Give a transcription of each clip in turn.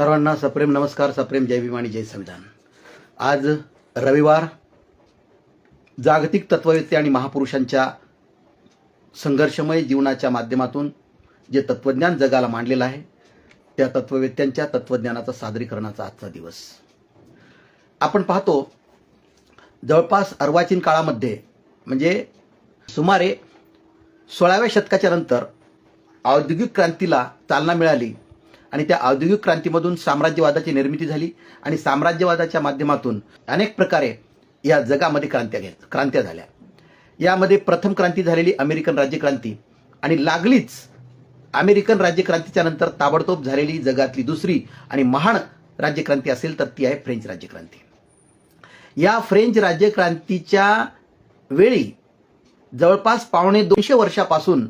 सर्वांना सप्रेम नमस्कार सप्रेम जय भीम आणि जय संविधान. आज रविवार जागतिक तत्ववेत्ते आणि महापुरुषांच्या संघर्षमय जीवनाच्या माध्यमातून जे तत्वज्ञान जगाला मांडलेलं आहे त्या तत्ववेत्त्यांच्या तत्वज्ञानाचा सादरीकरणाचा आजचा दिवस. आपण पाहतो जवळपास अर्वाचीन काळामध्ये म्हणजे सुमारे सोळाव्या शतकाच्या नंतर औद्योगिक क्रांतीला चालना मिळाली. आणि त्या औद्योगिक क्रांतीमधून साम्राज्यवादाची निर्मिती झाली आणि साम्राज्यवादाच्या माध्यमातून अनेक प्रकारे या जगामध्ये क्रांत्या घेत क्रांत्या झाल्या. यामध्ये प्रथम क्रांती झालेली अमेरिकन राज्यक्रांती आणि लागलीच अमेरिकन राज्यक्रांतीच्या नंतर ताबडतोब झालेली जगातली दुसरी आणि महान राज्यक्रांती असेल तर ती आहे फ्रेंच राज्यक्रांती. या फ्रेंच राज्यक्रांतीच्या वेळी जवळपास पावणे दोनशे वर्षापासून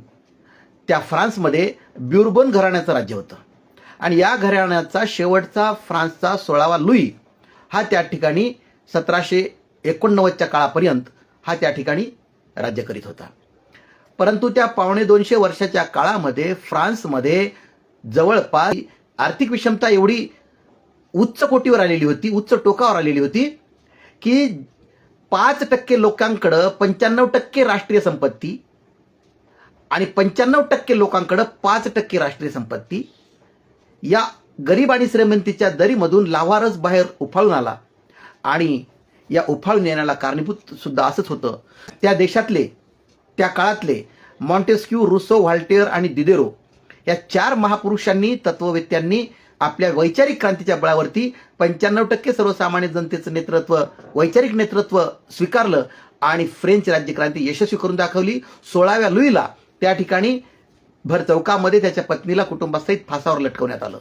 त्या फ्रान्समध्ये ब्युर्बन घराण्याचं राज्य होतं. आणि या घराण्याचा शेवटचा फ्रान्सचा सोळावा लुई हा त्या ठिकाणी सतराशे एकोणनव्वदच्या काळापर्यंत हा त्या ठिकाणी राज्य करीत होता. परंतु त्या पावणे दोनशे वर्षाच्या काळामध्ये फ्रान्समध्ये जवळपास आर्थिक विषमता एवढी उच्च कोटीवर आलेली होती उच्च टोकावर आलेली होती की पाच टक्के लोकांकडं पंच्याण्णव टक्के राष्ट्रीय संपत्ती आणि पंच्याण्णव टक्के लोकांकडं पाच टक्के राष्ट्रीय संपत्ती या गरीब आणि श्रीमंतीच्या दरीमधून लावारस बाहेर उफाळून आला. आणि या उफाळून येण्याला कारणीभूत सुद्धा असंच होतं. त्या देशातले त्या काळातले मॉन्टेस्क्यू रुसो व्हाल्टेअर आणि दिदेरो या चार महापुरुषांनी तत्ववेत्यांनी आपल्या वैचारिक क्रांतीच्या बळावरती पंच्याण्णव टक्के सर्वसामान्य जनतेचं नेतृत्व वैचारिक नेतृत्व स्वीकारलं आणि फ्रेंच राज्यक्रांती यशस्वी करून दाखवली. सोळाव्या लुईला त्या ठिकाणी भर चौकामध्ये त्याच्या पत्नीला कुटुंबासहित फासावर लटकवण्यात आलं.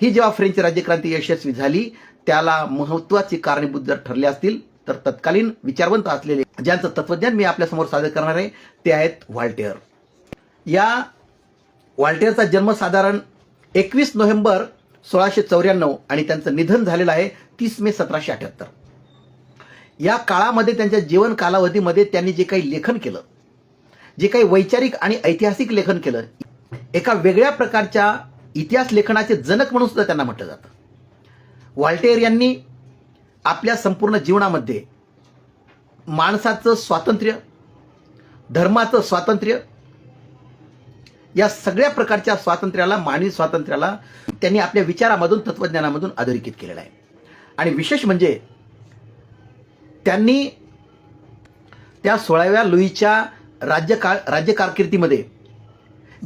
ही जेव्हा फ्रेंच राज्यक्रांती यशस्वी झाली त्याला महत्वाची कारणीभूत जर ठरले असतील तर तत्कालीन विचारवंत असलेले ज्यांचं तत्वज्ञान मी आपल्यासमोर सादर करणार आहे ते आहेत व्हॉल्टेअर या व्हॉल्टेअरचा जन्म साधारण एकवीस नोव्हेंबर सोळाशे चौऱ्याण्णव आणि त्यांचं निधन झालेलं आहे तीस मे सतराशे अठ्याहत्तर. या काळामध्ये त्यांच्या जीवन कालावधीमध्ये त्यांनी जे काही लेखन केलं जे काही वैचारिक आणि ऐतिहासिक लेखन केलं एका वेगळ्या प्रकारच्या इतिहास लेखनाचे जनक म्हणून सुद्धा त्यांना म्हटलं जातं. व्हॉल्टेअर यांनी आपल्या संपूर्ण जीवनामध्ये माणसाचं स्वातंत्र्य धर्माचं स्वातंत्र्य या सगळ्या प्रकारच्या स्वातंत्र्याला मानवी स्वातंत्र्याला त्यांनी आपल्या विचारामधून तत्वज्ञानामधून अधोरेखित केलेलं आहे. आणि विशेष म्हणजे त्यांनी त्या सोळाव्या लुईच्या राज्यकाळ राज्य कारकिर्दीमध्ये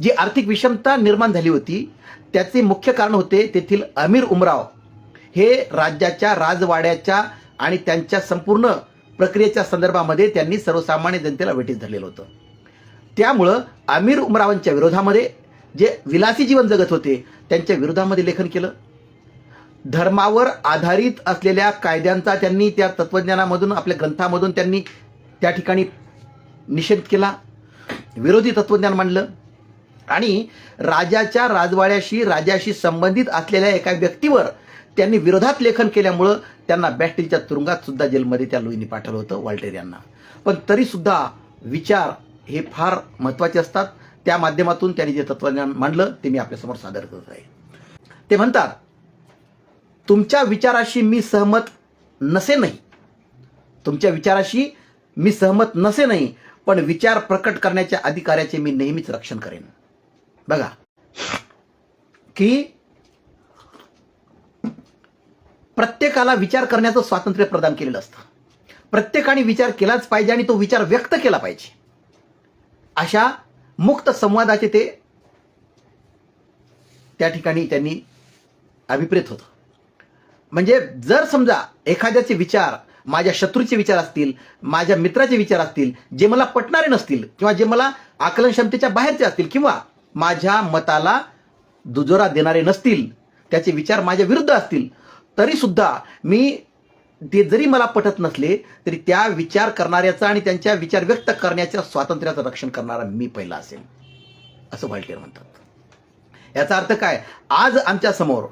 जी आर्थिक विषमता निर्माण झाली होती त्याचे मुख्य कारण होते तेथील अमीर उमराव. हे राज्याच्या राजवाड्याच्या आणि त्यांच्या संपूर्ण प्रक्रियेच्या संदर्भामध्ये त्यांनी सर्वसामान्य जनतेला वेटीस धरलेलं होतं. त्यामुळं अमीर उमरावांच्या विरोधामध्ये जे विलासी जीवन जगत होते त्यांच्या विरोधामध्ये लेखन केलं. धर्मावर आधारित असलेल्या कायद्यांचा त्यांनी त्या तत्वज्ञानामधून आपल्या ग्रंथामधून त्यांनी त्या ठिकाणी निषेध केला. विरोधी तत्वज्ञान मांडलं. आणि राजाच्या राजवाड्याशी राजाशी संबंधित असलेल्या एका व्यक्तीवर त्यांनी विरोधात लेखन केल्यामुळं त्यांना बॅटरीच्या तुरुंगात सुद्धा जेलमध्ये त्या लोईनी पाठवलं होतं वाल्टेर यांना. पण तरीसुद्धा विचार हे फार महत्त्वाचे असतात. त्या माध्यमातून त्यांनी जे तत्वज्ञान मांडलं ते मी आपल्यासमोर सादर करत आहे. ते म्हणतात तुमच्या विचाराशी मी सहमत नसे नाही तुमच्या विचाराशी मी सहमत नसे नाही पण विचार प्रकट करण्याच्या अधिकाराचे मी नेहमीच रक्षण करेन. बघा. की प्रत्येकाला विचार करण्याचं स्वातंत्र्य प्रदान केलेलं असतं. प्रत्येकाने विचार केलाच पाहिजे आणि तो विचार व्यक्त केला पाहिजे. अशा मुक्त संवादाचे ते त्या ठिकाणी त्यांनी अभिप्रेत होतं. म्हणजे जर समजा एखाद्याचे विचार माझ्या शत्रूचे विचार असतील माझ्या मित्राचे विचार असतील जे मला पटणारे नसतील किंवा जे मला आकलन क्षमतेच्या बाहेरचे असतील किंवा माझ्या मताला दुजोरा देणारे नसतील त्याचे विचार माझ्या विरुद्ध असतील तरी सुद्धा मी ते जरी मला पटत नसले तरी त्या विचार करणाऱ्याचा आणि त्यांच्या विचार व्यक्त करण्याच्या स्वातंत्र्याचं रक्षण करणारा मी पहिला असेल असं व्हाईटकर म्हणतात. याचा अर्थ काय? आज आमच्यासमोर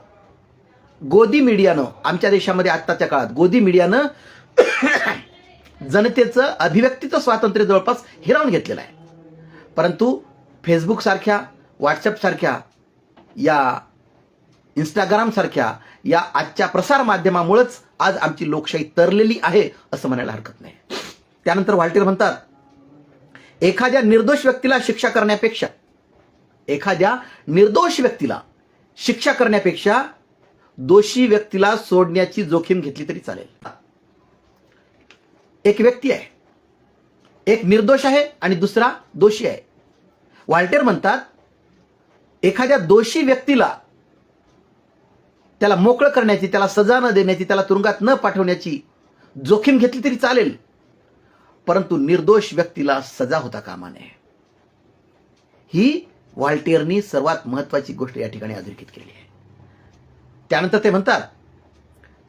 गोदी मीडियानं आमच्या देशामध्ये आत्ताच्या काळात गोदी मीडियानं जनतेचं अभिव्यक्तीचं स्वातंत्र्य जवळपास हिरावून घेतलेलं आहे. परंतु फेसबुकसारख्या व्हॉट्सअपसारख्या या इंस्टाग्रामसारख्या या आजच्या प्रसार माध्यमामुळेच आज आमची लोकशाही तरलेली आहे असं म्हणायला हरकत नाही. त्यानंतर वाल्टेर म्हणतात एखाद्या निर्दोष व्यक्तीला शिक्षा करण्यापेक्षा एखाद्या निर्दोष व्यक्तीला शिक्षा करण्यापेक्षा दोषी व्यक्तीला सोडण्याची जोखीम घेतली तरी चालेल. एक व्यक्ती आहे. एक निर्दोष आहे आणि दुसरा दोषी आहे. वाल्टेर म्हणतात एखाद्या दोषी व्यक्तीला त्याला मोकळं करण्याची त्याला सजा न देण्याची त्याला तुरुंगात न पाठवण्याची जोखीम घेतली तरी चालेल. परंतु निर्दोष व्यक्तीला सजा होता कामा नये. ही वाल्टेरनी सर्वात महत्वाची गोष्ट या ठिकाणी अधोरेखित केली आहे. त्यानंतर ते म्हणतात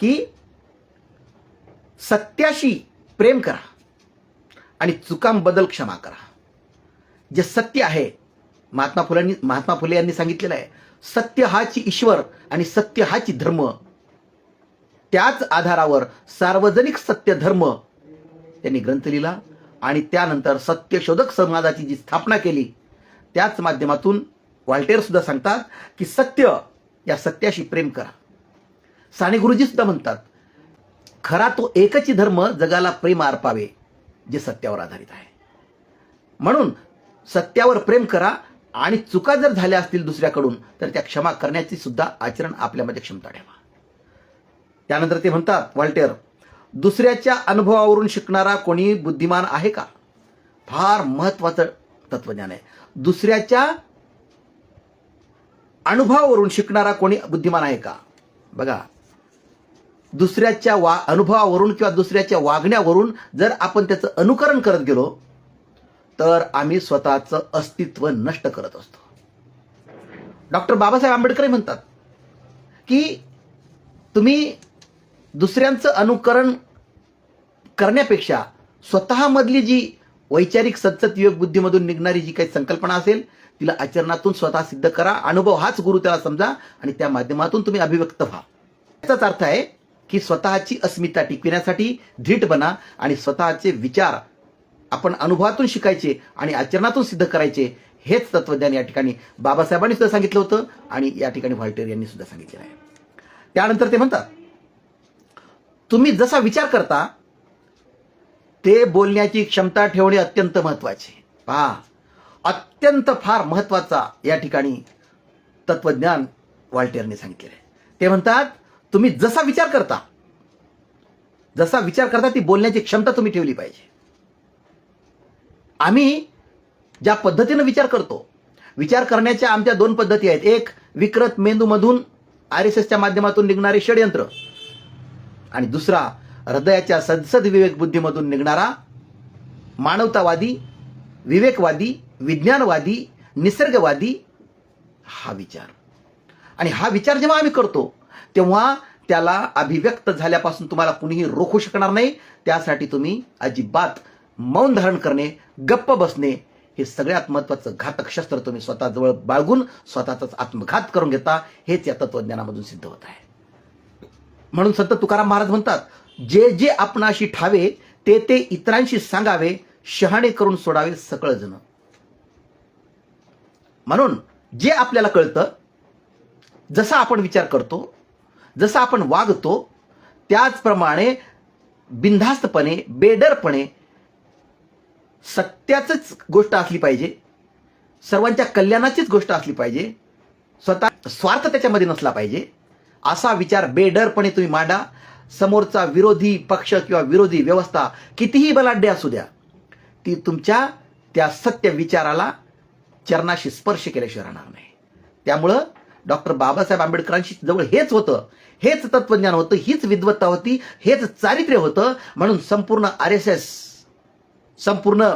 की सत्याशी प्रेम करा आणि चुकांबद्दल क्षमा करा. जे सत्य आहे महात्मा फुलांनी महात्मा फुले यांनी सांगितलेलं आहे सत्य हाची ईश्वर आणि सत्य हाची धर्म. त्याच आधारावर सार्वजनिक सत्य धर्म त्यांनी ग्रंथ लिहिला आणि त्यानंतर सत्यशोधक समाजाची जी स्थापना केली त्याच माध्यमातून वाल्टेर सुद्धा सांगतात की सत्य या सत्याशी प्रेम करा. साने गुरुजी सुद्धा म्हणतात खरा तो एकच धर्म जगाला प्रेम अर्पावे जे सत्यावर आधारित आहे. म्हणून सत्यावर प्रेम करा आणि चुका जर झाल्या असतील दुसऱ्याकडून तर त्या क्षमा करण्याची सुद्धा आचरण आपल्यामध्ये क्षमता ठेवा. त्यानंतर ते म्हणतात वॉल्टेअर दुसऱ्याच्या अनुभवावरून शिकणारा कोणी बुद्धिमान आहे का? फार महत्वाचं तत्वज्ञान आहे. दुसऱ्याच्या अनुभवावरून शिकणारा कोणी बुद्धिमान आहे का? बघा दुसऱ्याच्या वा अनुभवावरून किंवा दुसऱ्याच्या वागण्यावरून जर आपण त्याचं अनुकरण करत गेलो तर आम्ही स्वतःचं अस्तित्व नष्ट करत असतो. डॉक्टर बाबासाहेब आंबेडकर म्हणतात की तुम्ही दुसऱ्यांचं अनुकरण करण्यापेक्षा स्वतःमधली जी वैचारिक सतसत योग बुद्धीमधून निघणारी जी काही संकल्पना असेल तिला आचरणातून स्वतः सिद्ध करा. अनुभव हाच गुरु त्याला समजा आणि त्या माध्यमातून तुम्ही अभिव्यक्त व्हा. याचाच अर्थ आहे की स्वतःची अस्मिता टिकविण्यासाठी धीट बना आणि स्वतःचे विचार आपण अनुभवातून शिकायचे आणि आचरणातून सिद्ध करायचे हेच तत्वज्ञान या ठिकाणी बाबासाहेबांनी सुद्धा सांगितलं होतं आणि या ठिकाणी व्हाल्टेर यांनी सुद्धा सांगितलेलं आहे. त्यानंतर ते म्हणतात तुम्ही जसा विचार करता ते बोलण्याची क्षमता ठेवणे अत्यंत महत्त्वाचे. पहा अत्यंत फार महत्त्वाचा या ठिकाणी तत्वज्ञान वाल्टेरने सांगितलेलं आहे. ते म्हणतात तुम्ही जसा विचार करता जसा विचार करता ती बोलण्याची क्षमता तुम्ही ठेवली पाहिजे. आम्ही ज्या पद्धतीनं विचार करतो विचार करण्याच्या आमच्या दोन पद्धती आहेत. एक विकृत मेंदूमधून आर एस एसच्या माध्यमातून निघणारे षडयंत्र आणि दुसरा हृदयाच्या सदसद विवेक बुद्धीमधून निघणारा मानवतावादी विवेकवादी विज्ञानवादी निसर्गवादी हा विचार. आणि हा विचार जेव्हा आम्ही करतो तेव्हा त्याला अभिव्यक्त झाल्यापासून तुम्हाला कुणीही रोखू शकणार नाही. त्यासाठी तुम्ही अजिबात मौन धारण करणे गप्प बसणे हे सगळ्यात महत्वाचं घातक शस्त्र तुम्ही स्वतःजवळ बाळगून स्वतःचाच आत्मघात करून घेता हेच या तत्वज्ञानामधून सिद्ध होत आहे. म्हणून संत तुकाराम महाराज म्हणतात जे जे आपणाशी ठावे ते ते इतरांशी सांगावे शहाणे करून सोडावे सकळ जण. म्हणून जे आपल्याला कळतं जसा आपण विचार करतो जसं आपण वागतो त्याचप्रमाणे बिनधास्तपणे बेडरपणे सत्याचंच गोष्ट असली पाहिजे. सर्वांच्या कल्याणाचीच गोष्ट असली पाहिजे. स्वतः स्वार्थ त्याच्यामध्ये नसला पाहिजे. असा विचार बेडरपणे तुम्ही मांडा. समोरचा विरोधी पक्ष किंवा विरोधी व्यवस्था कितीही बलाढ्य असू द्या ती तुमच्या त्या सत्य विचाराला चरणाशी स्पर्श केल्याशिवाय राहणार नाही. त्यामुळं डॉक्टर बाबासाहेब आंबेडकरांशी जवळ हेच होतं. हेच तत्वज्ञान होतं हीच विद्वत्ता होती हेच चारित्र्य होतं. म्हणून संपूर्ण आर एस एस संपूर्ण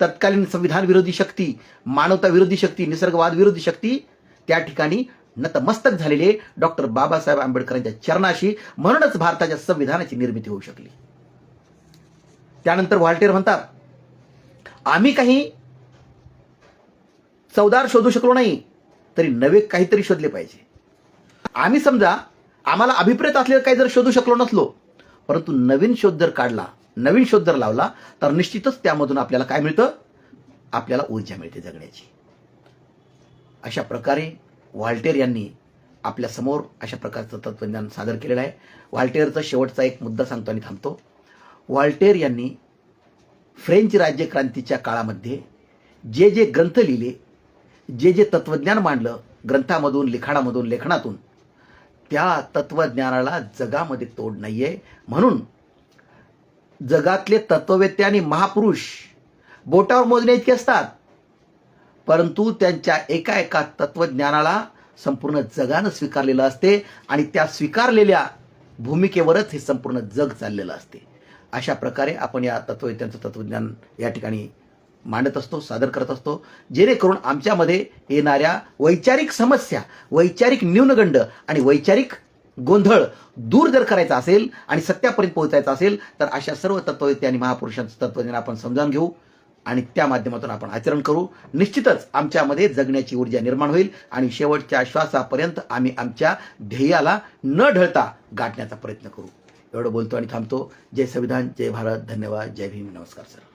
तत्कालीन संविधान विरोधी शक्ती मानवता विरोधी शक्ती निसर्गवाद विरोधी शक्ती त्या ठिकाणी नतमस्तक झालेले डॉक्टर बाबासाहेब आंबेडकरांच्या चरणाशी. म्हणूनच भारताच्या संविधानाची निर्मिती होऊ शकली. त्यानंतर व्हाल्टेर म्हणतात आम्ही काही चौदार शोधू शकलो नाही. तरी नवे काहीतरी शोधले पाहिजे. आम्ही समजा आम्हाला अभिप्रेत असलेलं काही जर शोधू शकलो नसलो परंतु नवीन शोध जर काढला नवीन शोध जर लावला तर निश्चितच त्यामधून आपल्याला काय मिळतं? आपल्याला ऊर्जा मिळते जगण्याची. अशा प्रकारे व्हाल्टेर यांनी आपल्यासमोर अशा प्रकारचं तत्वज्ञान सादर केलेलं आहे. वाल्टेरचा शेवटचा एक मुद्दा सांगतो आणि थांबतो. वाल्टेर यांनी फ्रेंच राज्यक्रांतीच्या काळामध्ये जे जे ग्रंथ लिहिले जे जे तत्वज्ञान मांडलं ग्रंथामधून लिखाणामधून लेखनातून त्या तत्वज्ञानाला जगामध्ये तोड नाही आहे म्हणून जगातले तत्ववेत्ते आणि महापुरुष बोटावर मोजणे इतके असतात परंतु त्यांच्या एका एका तत्वज्ञानाला संपूर्ण जगानं स्वीकारलेलं असते आणि त्या स्वीकारलेल्या भूमिकेवरच हे संपूर्ण जग चाललेलं असते. अशा प्रकारे आपण या तत्ववेत्यांचं तत्वज्ञान या ठिकाणी मांडत असतो सादर करत असतो. जेणेकरून आमच्यामध्ये येणाऱ्या वैचारिक समस्या वैचारिक न्यूनगंड आणि वैचारिक गोंधळ दूर जर करायचा असेल आणि सत्यापर्यंत पोहोचायचा असेल तर अशा सर्व तत्ववेत्ते आणि महापुरुषांचं तत्वज्ञान आपण समजावून घेऊ आणि त्या माध्यमातून आपण आचरण करू. निश्चितच आमच्यामध्ये जगण्याची ऊर्जा निर्माण होईल आणि शेवटच्या श्वासापर्यंत आम्ही आमच्या ध्येयाला न ढळता गाठण्याचा प्रयत्न करू. एवढं बोलतो आणि थांबतो. जय संविधान जय भारत धन्यवाद जय भीम. नमस्कार सर.